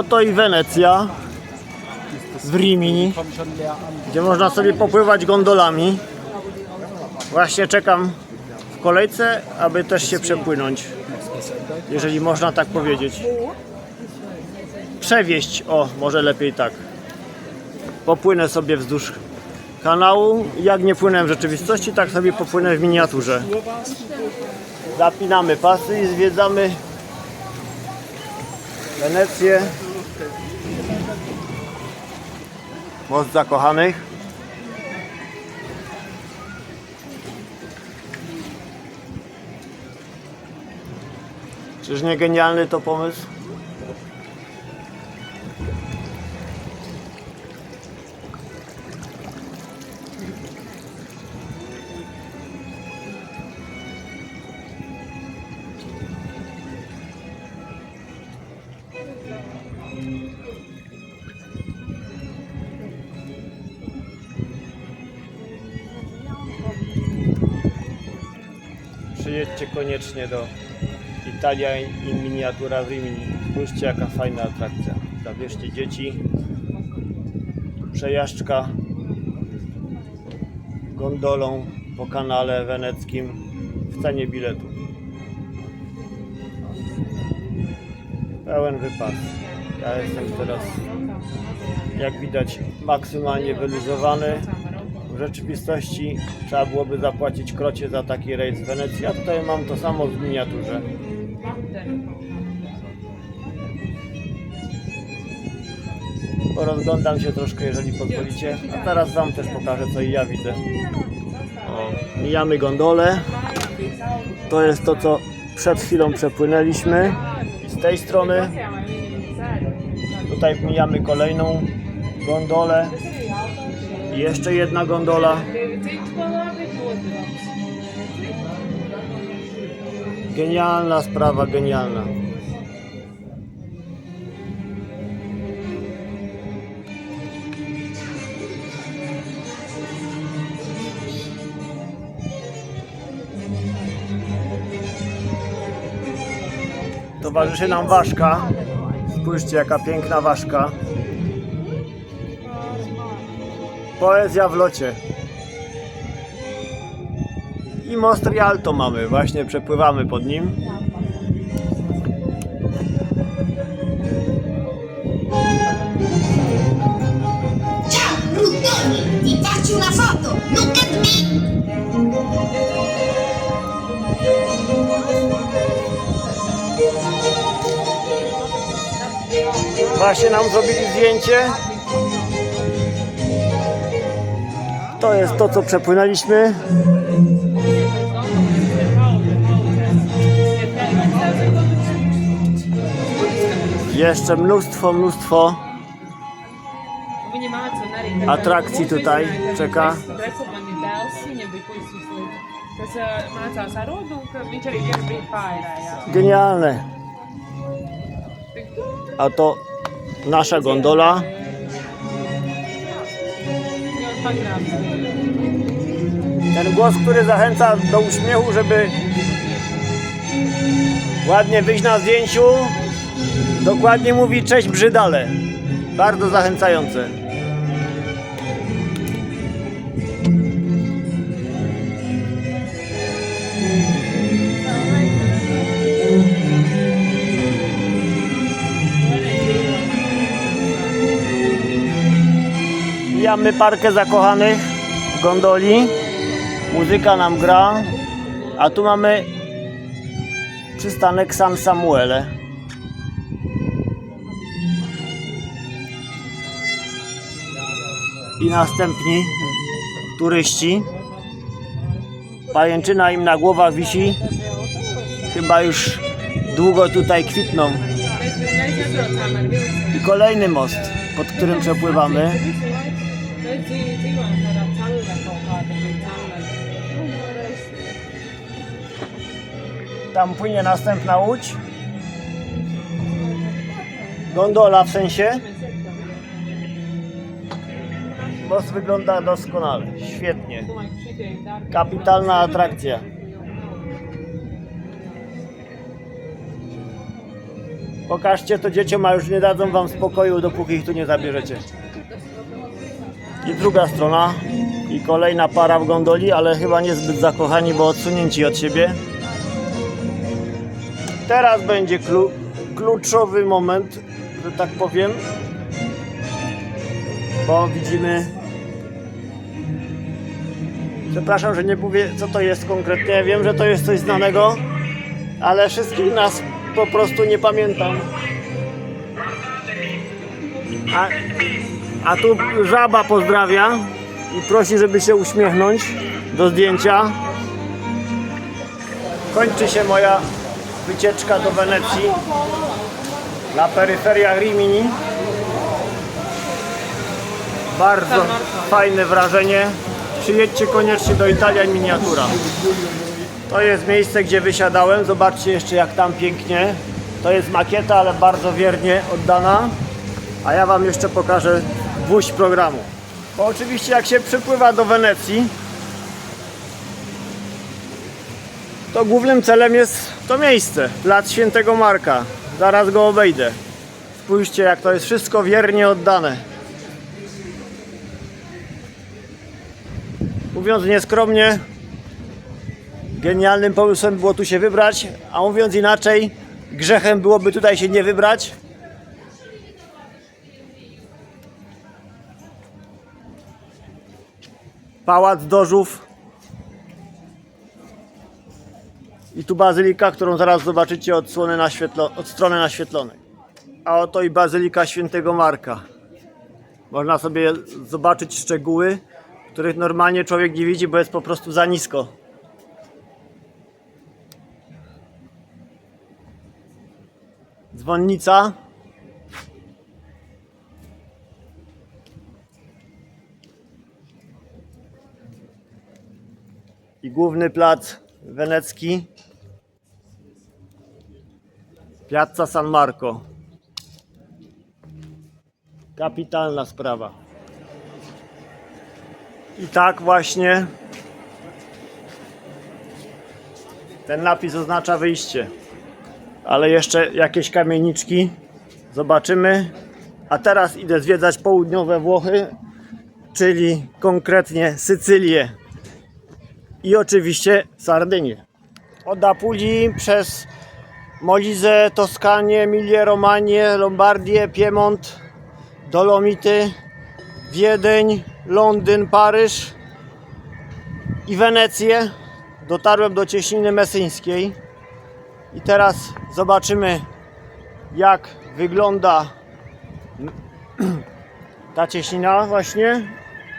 oto i Wenecja w Rimini, gdzie można sobie popływać gondolami. Właśnie czekam w kolejce, aby też się przepłynąć, jeżeli można tak powiedzieć. Przewieźć, o, może lepiej tak. Popłynę sobie wzdłuż kanału. Jak nie płynę w rzeczywistości, tak sobie popłynę w miniaturze. Zapinamy pasy i zwiedzamy Wenecję. Most Zakochanych. Czyż nie genialny to pomysł? Przyjedźcie koniecznie do Italia i miniatura w Rimini. Spójrzcie jaka fajna atrakcja. Zabierzcie dzieci. Przejażdżka gondolą po kanale weneckim w cenie biletu. Pełen wypas. Ja jestem teraz, jak widać, maksymalnie wyluzowany. Rzeczywistości trzeba byłoby zapłacić krocie za taki rejs w Wenecji, a tutaj mam to samo w miniaturze. Porozglądam się troszkę, jeżeli pozwolicie, a teraz Wam też pokażę, co i ja widzę. Mijamy gondolę. To jest to, co przed chwilą przepłynęliśmy. I z tej strony tutaj mijamy kolejną gondolę. Jeszcze jedna gondola. Genialna sprawa, genialna. Towarzyszy nam ważka. Spójrzcie, jaka piękna ważka. Poezja w locie. I most Rialto mamy, właśnie przepływamy pod nim. Una foto! Właśnie nam zrobili zdjęcie. To jest to, co przepłynęliśmy. Jeszcze mnóstwo, mnóstwo atrakcji tutaj czeka. Genialne. A to nasza gondola. Ten głos, który zachęca do uśmiechu, żeby ładnie wyjść na zdjęciu, dokładnie mówi cześć brzydale. Bardzo zachęcające. Mijamy parkę zakochanych w gondoli. Muzyka nam gra, a tu mamy przystanek San Samuele. I następni turyści. Pajęczyna im na głowach wisi. Chyba już długo tutaj kwitną. I kolejny most, pod którym przepływamy. Cellulē. Tam płynie następna łódź. Gondola w sensie. Most wygląda doskonale, świetnie. Kapitalna atrakcja. Pokażcie to dzieciom, a już nie dadzą wam spokoju, dopóki ich tu nie zabierzecie. I druga strona. I kolejna para w gondoli, ale chyba niezbyt zakochani, bo odsunięci od siebie. Teraz będzie klu- kluczowy moment, że tak powiem. Bo widzimy. Przepraszam, że nie mówię, co to jest konkretnie. Wiem, że to jest coś znanego, ale wszystkich nas po prostu nie pamiętam. A, a tu żaba pozdrawia i prosi, żeby się uśmiechnąć do zdjęcia. Kończy się moja wycieczka do Wenecji na peryferiach Rimini. Bardzo fajne wrażenie. Przyjedźcie koniecznie do Italia Miniatura. To jest miejsce, gdzie wysiadałem. Zobaczcie jeszcze jak tam pięknie. To jest makieta, ale bardzo wiernie oddana. A ja Wam jeszcze pokażę gwóźdź programu. Bo oczywiście jak się przypływa do Wenecji, to głównym celem jest to miejsce, Plac Świętego Marka. Zaraz go obejdę. Spójrzcie jak to jest wszystko wiernie oddane. Mówiąc nieskromnie, genialnym pomysłem było tu się wybrać, a mówiąc inaczej, grzechem byłoby tutaj się nie wybrać. Pałac Dożów i tu bazylika, którą zaraz zobaczycie od naświetlo, od strony naświetlonej. A oto i bazylika świętego Marka. Można sobie zobaczyć szczegóły, których normalnie człowiek nie widzi, bo jest po prostu za nisko. Dzwonnica. I główny plac wenecki. Piazza San Marco. Kapitalna sprawa. I tak właśnie ten napis oznacza wyjście. Ale jeszcze jakieś kamieniczki zobaczymy. A teraz idę zwiedzać południowe Włochy, czyli konkretnie Sycylię i oczywiście Sardynię. Od Apulii przez Molizę, Toskanię, Emilię, Romanię, Lombardię, Piemont, Dolomity, Wiedeń, Londyn, Paryż i Wenecję. Dotarłem do cieśniny mesyńskiej i teraz zobaczymy jak wygląda ta cieśnina właśnie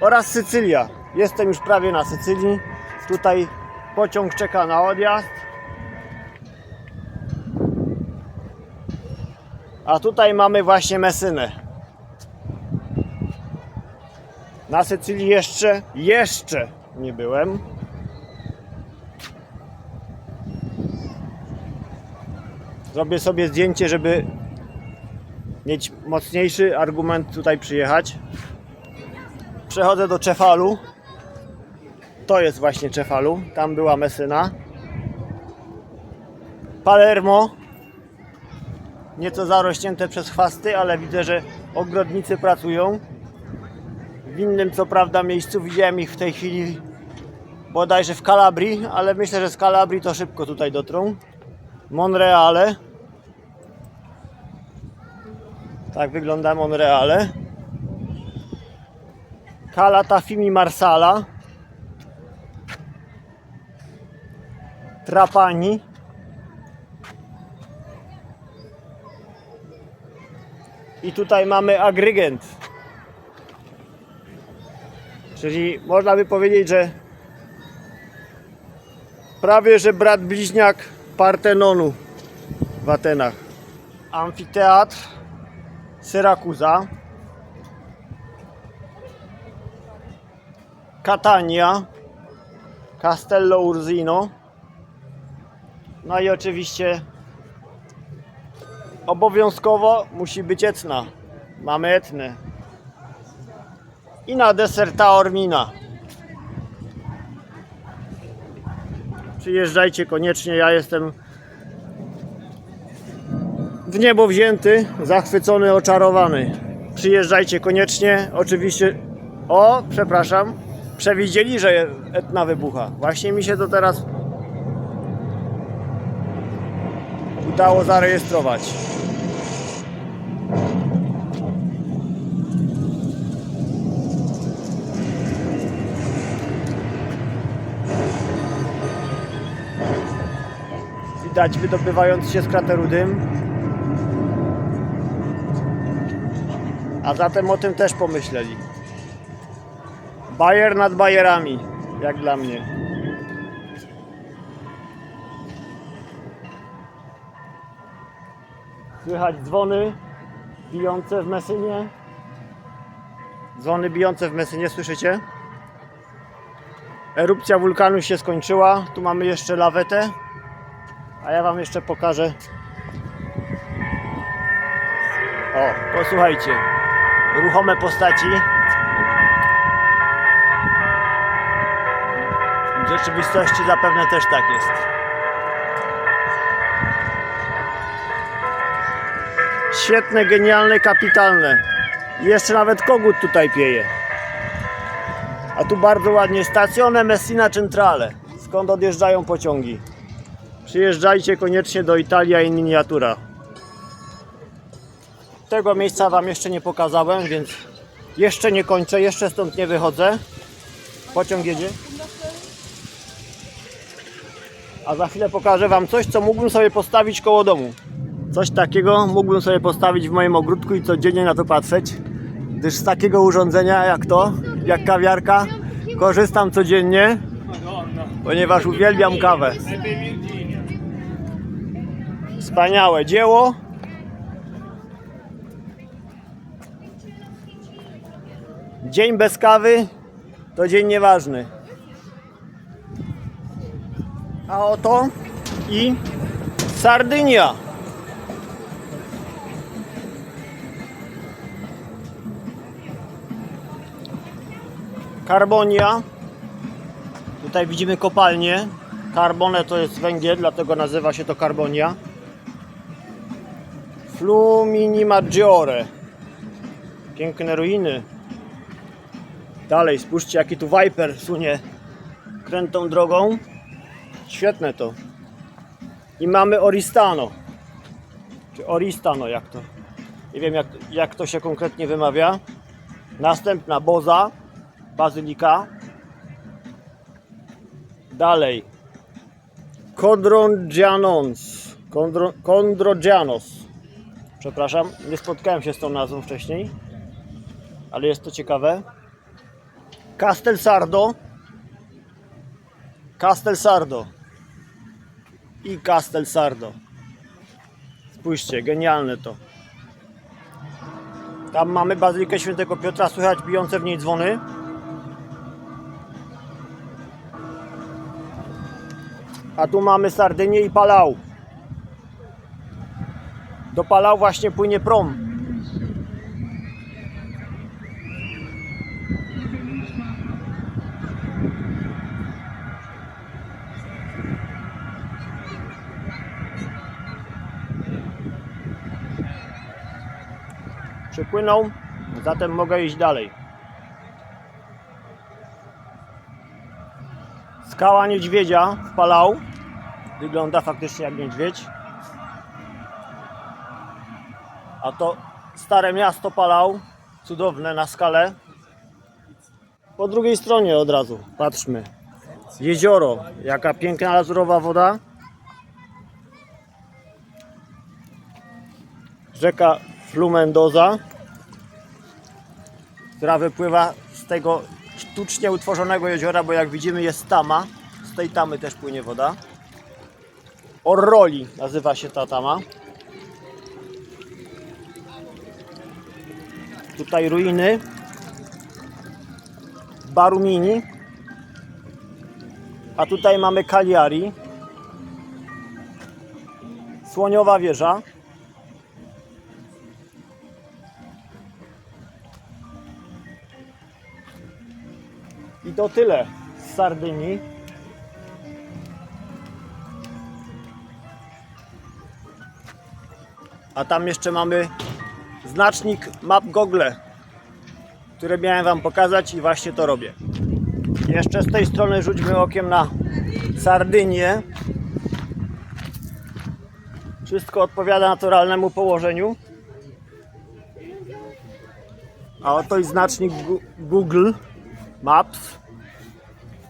oraz Sycylia. Jestem już prawie na Sycylii. Tutaj pociąg czeka na odjazd. A tutaj mamy właśnie Mesynę. Na Sycylii jeszcze, jeszcze nie byłem. Zrobię sobie zdjęcie, żeby mieć mocniejszy argument tutaj przyjechać. Przechodzę do Cefalu. To jest właśnie Cefalu. Tam była Mesyna. Palermo. Nieco zarośnięte przez chwasty, ale widzę, że ogrodnicy pracują. W innym co prawda miejscu widziałem ich w tej chwili bodajże w Kalabrii, ale myślę, że z Kalabrii to szybko tutaj dotrą. Monreale. Tak wygląda Monreale. Cala Tafimi Marsala. Trapani. I tutaj mamy Agrygent. Czyli można by powiedzieć, że prawie że brat bliźniak Partenonu w Atenach. Amfiteatr Syrakuza. Catania. Castello Urzino. No i oczywiście obowiązkowo musi być Etna. Mamy Etnę. I na deser Taormina. Przyjeżdżajcie koniecznie, ja jestem w niebo wzięty, zachwycony, oczarowany. Przyjeżdżajcie koniecznie. Oczywiście. O, przepraszam. Przewidzieli, że Etna wybucha. Właśnie mi się to teraz udało zarejestrować. Widać wydobywający się z krateru dym. A zatem o tym też pomyśleli. Bajer nad bajerami, jak dla mnie. Słychać dzwony bijące w Mesynie. Dzwony bijące w Mesynie, słyszycie? Erupcja wulkanu się skończyła. Tu mamy jeszcze lawetę. A ja wam jeszcze pokażę. O, posłuchajcie. Ruchome postaci. W rzeczywistości zapewne też tak jest. Świetne, genialne, kapitalne. Jeszcze nawet kogut tutaj pieje. A tu bardzo ładnie stacjonę Messina Centrale, skąd odjeżdżają pociągi. Przyjeżdżajcie koniecznie do Italia in miniatura. Tego miejsca Wam jeszcze nie pokazałem, więc jeszcze nie kończę, jeszcze stąd nie wychodzę. Pociąg jedzie. A za chwilę pokażę Wam coś, co mógłbym sobie postawić koło domu. Coś takiego mógłbym sobie postawić w moim ogródku i codziennie na to patrzeć. Gdyż z takiego urządzenia jak to, jak kawiarka, korzystam codziennie, ponieważ uwielbiam kawę. Wspaniałe dzieło. Dzień bez kawy to dzień nieważny. A oto i Sardynia. Karbonia. Tutaj widzimy kopalnię. Carbone to jest węgiel, dlatego nazywa się to karbonia. Flumini Maggiore. Piękne ruiny. Dalej, spójrzcie jaki tu Viper sunie krętą drogą. Świetne to. I mamy Oristano. Czy Oristano jak to? Nie wiem jak, jak to się konkretnie wymawia. Następna Boza. Bazylika. Dalej. Kodrongianos. Kondro, Kondrogianos. Przepraszam, nie spotkałem się z tą nazwą wcześniej, ale jest to ciekawe. Castel Sardo. Castel Sardo. I Castel Sardo. Spójrzcie, genialne to. Tam mamy Bazylikę Świętego Piotra, słychać bijące w niej dzwony. A tu mamy Sardynię i Palau. Do Palau właśnie płynie prom. Przypłynął, zatem mogę iść dalej. Skała niedźwiedzia w Palau. Wygląda faktycznie jak niedźwiedź. A to stare miasto Palau, cudowne na skalę. Po drugiej stronie od razu, patrzmy. Jezioro, jaka piękna lazurowa woda. Rzeka Flumendoza, która wypływa z tego sztucznie utworzonego jeziora, bo jak widzimy jest tama. Z tej tamy też płynie woda. Orroli nazywa się ta tama. Tutaj ruiny Barumini. A tutaj mamy Cagliari. Słoniowa wieża. To tyle z Sardynii. a tam jeszcze mamy znacznik map Google, które miałem Wam pokazać i właśnie to robię. Jeszcze z tej strony rzućmy okiem na Sardynię. Wszystko odpowiada naturalnemu położeniu. A oto i znacznik Google Maps.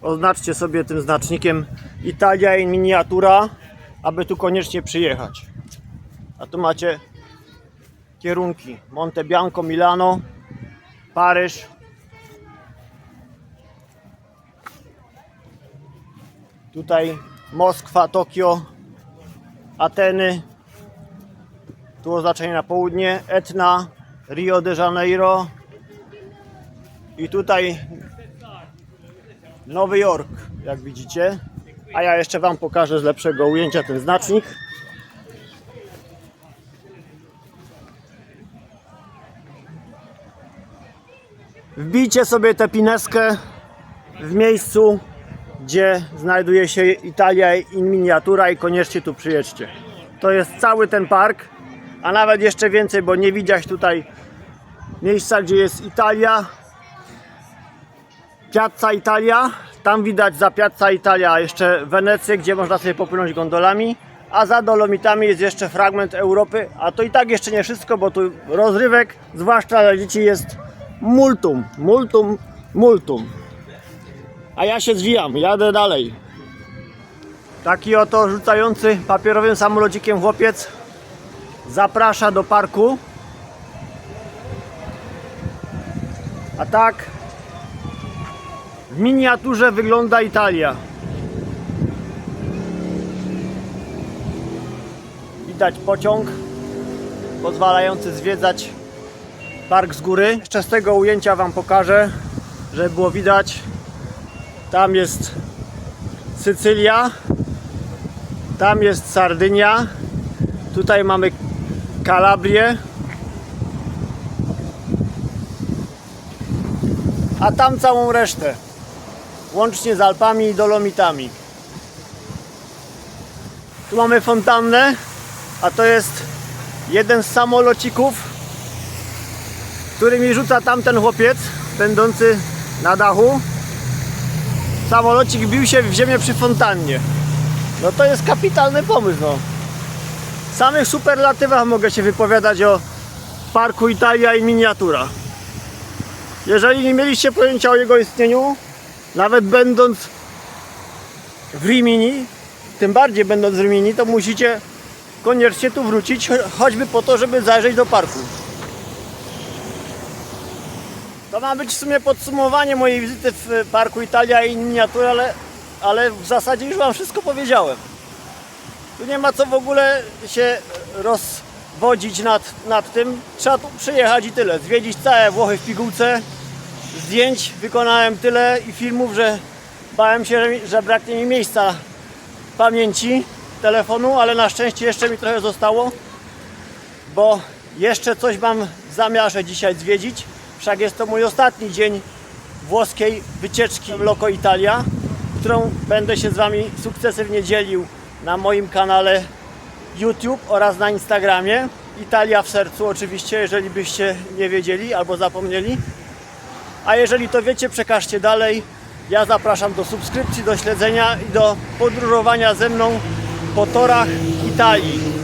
Oznaczcie sobie tym znacznikiem Italia in miniatura, aby tu koniecznie przyjechać. A tu macie kierunki Monte Bianco, Milano, Paryż. Tutaj Moskwa, Tokio, Ateny. Tu oznaczenie na południe Etna, Rio de Janeiro. I tutaj Nowy Jork, jak widzicie. A ja jeszcze Wam pokażę z lepszego ujęcia ten znacznik. Wbijcie sobie tę pineskę w miejscu, gdzie znajduje się Italia in miniatura i koniecznie tu przyjedźcie. To jest cały ten park, a nawet jeszcze więcej, bo nie widać tutaj miejsca, gdzie jest Italia, Piazza Italia, tam widać za Piazza Italia jeszcze Wenecję, gdzie można sobie popłynąć gondolami, a za Dolomitami jest jeszcze fragment Europy, a to i tak jeszcze nie wszystko, bo tu rozrywek, zwłaszcza dla dzieci jest multum, multum, multum. A ja się zwijam, jadę dalej. Taki oto rzucający papierowym samolocikiem chłopiec zaprasza do parku. A tak miniaturze wygląda Italia. Widać pociąg pozwalający zwiedzać park z góry. Jeszcze z tego ujęcia Wam pokażę, żeby było widać. Tam jest Sycylia, tam jest Sardynia, tutaj mamy Kalabrię, a tam całą resztę, łącznie z Alpami i Dolomitami. Tu mamy fontannę, a to jest jeden z samolocików, którymi rzuca tamten chłopiec, będący na dachu. Samolocik bił się w ziemię przy fontannie. No to jest kapitalny pomysł, no. W samych superlatywach mogę się wypowiadać o parku Italia i miniatura. Jeżeli nie mieliście pojęcia o jego istnieniu, nawet będąc w Rimini, tym bardziej będąc w Rimini, to musicie koniecznie tu wrócić, cho- choćby po to, żeby zajrzeć do parku. To ma być w sumie podsumowanie mojej wizyty w parku Italia i miniatura, ale, ale w zasadzie już Wam wszystko powiedziałem. Tu nie ma co w ogóle się rozwodzić nad, nad tym. Trzeba tu przyjechać i tyle. Zwiedzić całe Włochy w pigułce. Zdjęć wykonałem tyle i filmów, że bałem się, że, braknie mi miejsca pamięci telefonu, ale na szczęście jeszcze mi trochę zostało, bo jeszcze coś mam w zamiarze dzisiaj zwiedzić. Wszak jest to mój ostatni dzień włoskiej wycieczki Loco Italia, którą będę się z Wami sukcesywnie dzielił na moim kanale YouTube oraz na Instagramie. Italia w sercu oczywiście, jeżeli byście nie wiedzieli albo zapomnieli. A jeżeli to wiecie, przekażcie dalej. Ja zapraszam do subskrypcji, do śledzenia i do podróżowania ze mną po torach Italii.